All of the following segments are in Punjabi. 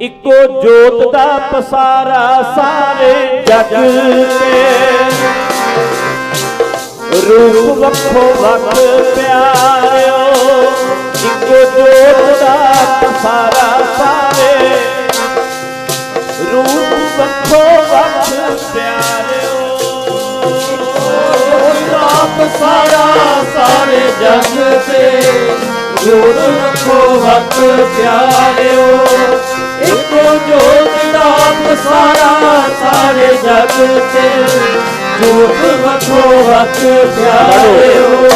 ਇੱਕੋ ਜੋਤ ਦਾ ਪਸਾਰਾ ਸਾਰੇ ਜਗ ਤੇ। ਰੂਪ ਵੱਖੋ ਵੱਖ ਪਿਆਰਿਓ, ਇੱਕੋ ਜੋਤ ਦਾ ਪਸਾਰਾ ਸਾਰੇ। ਰੂਪ ਵੱਖੋ ਵੱਖ ਪਿਆਰਿਓ ਆਪ ਸਾਰਾ ਸਾਰੇ ਜਗ ਤੇ। ਜੋਤ ਰੱਖੋ ਵਕ ਪਿਆਰਿਓ। ਇੱਕੋ ਜੋਤ ਦਾ ਆਪ ਸਾਰਾ ਸਾਰੇ ਜਗ ਤੇ। ਜੋਤ ਰੱਖੋ ਵਕ ਪਿਆਰਿਓ।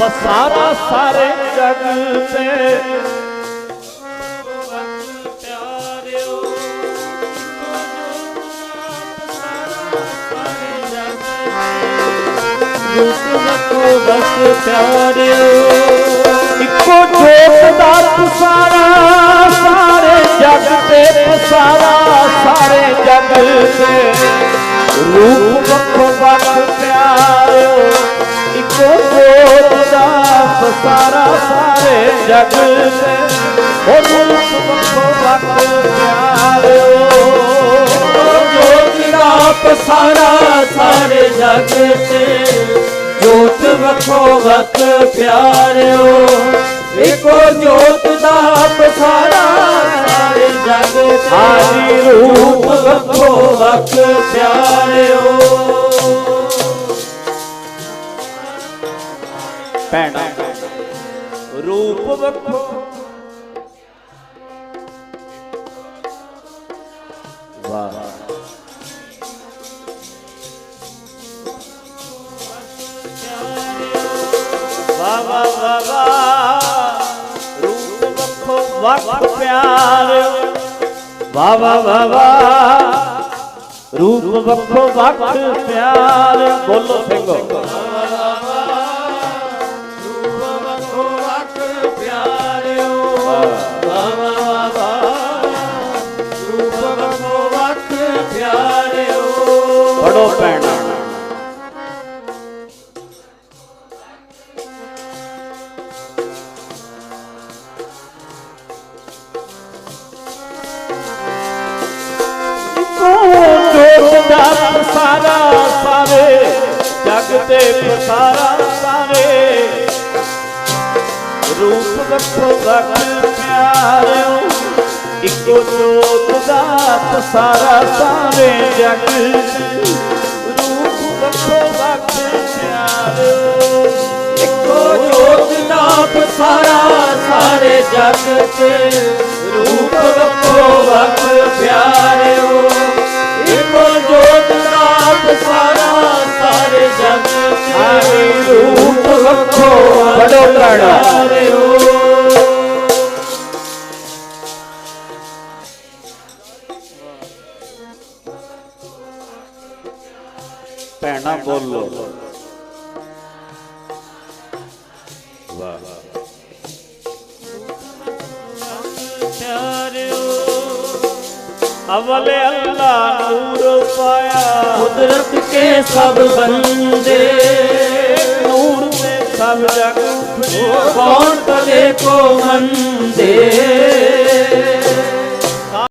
ਪਸਾਰਾ ਸਾਰੇ ਜਗ ਤੇ। ਜੋਤ ਰੱਖੋ ਵਕ ਪਿਆਰਿਓ ਇੱਕੋ ਜੋਤ ਦਾ ਪਸਾਰਾ, ਸਾਰੇ ਜਗ ਤੇ ਪਸਾਰਾ, ਸਾਰੇ ਜਗ ਤੇ। ਰੂਪ ਵੱਖੋ ਵੱਖ ਪਿਆਰਿਓ ਇੱਕੋ ਜੋਤ ਦਾ ਪਸਾਰਾ, ਸਾਰੇ ਜਗ ਤੇ। ਉਹ ਰੂਪ ਵੱਖੋ ਵੱਖ ਪਿਆਰਿਓ ਜੋਤ ਦਾ ਪਸਾਰਾ ਸਾਰੇ ਜਗ ਤੇ। ਜੋਤ ਵਖੋ ਵਕ ਪਿਆਰਿਓ। ਏਕੋ ਜੋਤ ਦਾ ਪਸਾਰਾ ਸਾਰੇ ਜਗ ਤੇ। ਹਾਜੀ ਰੂਪ ਵਖੋ ਵਕ ਪਿਆਰਿਓ। ਭੈਣਾ ਰੂਪ ਵੱਖੋ ਵਾਹ। ਵਾਹ ਵਾਹ ਵਾਹ। ਰੂਪ ਵੱਖੋ ਵੱਖ ਪਿਆਰ। ਵਾਹ ਵਾਹ ਵਾਹ ਵਾਹ। ਰੂਪ ਵੱਖੋ ਵੱਖ ਪਿਆਰ। ਬੋਲੋ ਸਿੰਘੋ। ਸਾਰਾ ਸਾਰੇ। ਰੂਪ ਰੱਖੋ ਵੱਖ ਪਿਆਰਿਓ, ਇੱਕੋ ਜੋਤ ਦਾ ਸਾਰਾ ਸਾਰੇ ਜਗ। ਰੂਪ ਰੱਖੋ ਵੱਖ ਪਿਆਰਿਓ, ਇੱਕੋ ਜੋਤ ਦਾ ਸਾਰਾ ਸਾਰੇ ਜਗ ਤੇ। ਰੂਪ ਵਖੋ ਵਖ ਬੜੋ ਪ੍ਰਾਣਾ ਭੈਣਾ ਬੋਲੋ। ਵਾਹ। ਅਵਲ ਅੱਲਾ ਨੂਰ ਪਾਇਆ। ਕੁਦਰਤ ਕੇ ਸਭ ਬੰਦੇ। ਤੇ ਸਭ ਕੌਣ ਕਦੇ ਕੋ ਮੰਦੇ